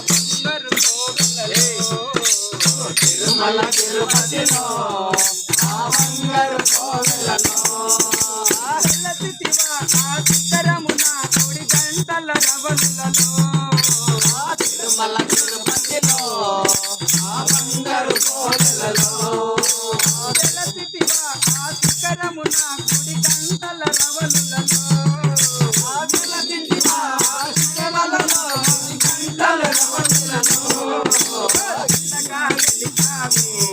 బంగారు తిరుమల తిరుపతిలో ఆ బంగారు కోవెలలో వెలసితివా ఆ గంటల రవలులలో తిరుమల తిరుపతిలో ఆ బంగారు కోవెలలో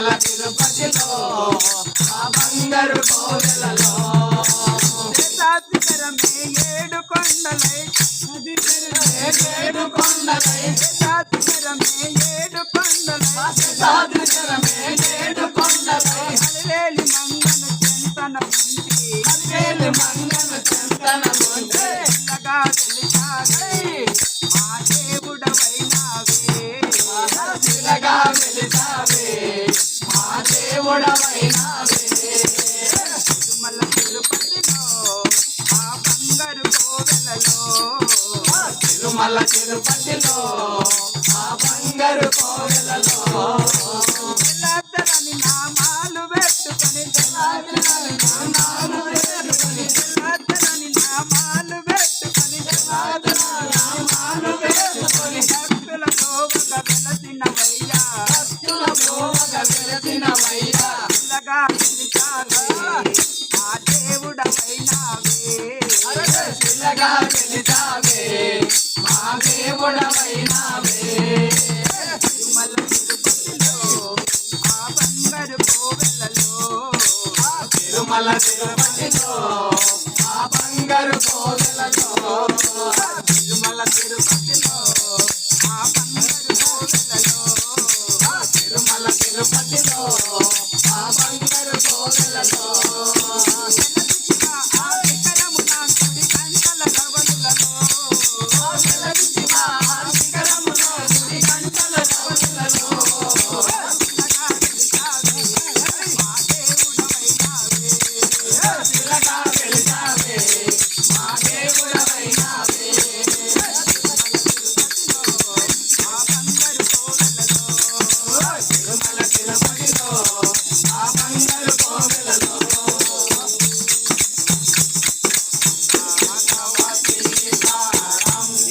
తిరుమల తిరుపతిలో ఆ బంగారు కోవెలలో ఏడు కొండలై ఏడు కొండలై. ఏడు కొండలై. ఏడు కొండలై. అలివేలి మంగన చెంతన ఉంచి వేలు మంగన చింతన ఉంటే తిరుమల తిరుపతిలో ఆ బంగారు కోవెలలో తిరుమల తిరుపతిలో ఆ తెల్లతలని నామాలు పెట్టుకొని తెల్లతలని నాను వేడుకొని తెల్లతలని నామాలు పెట్టుకొని నాను చిలగా వెలిసావే మా దేవుడవైనావే తిరుమల తిరుపతిలో ఆ బంగారు కోవెలలో. తిరుమల తిరుపతిలో ఆ బంగారు కోవెలలో. తిరుమల తిరుపతిలో ఆ బంగారు కోవెలలో. తిరుమల తిరుపతిలో ఆ బంగారు కోవెలలో.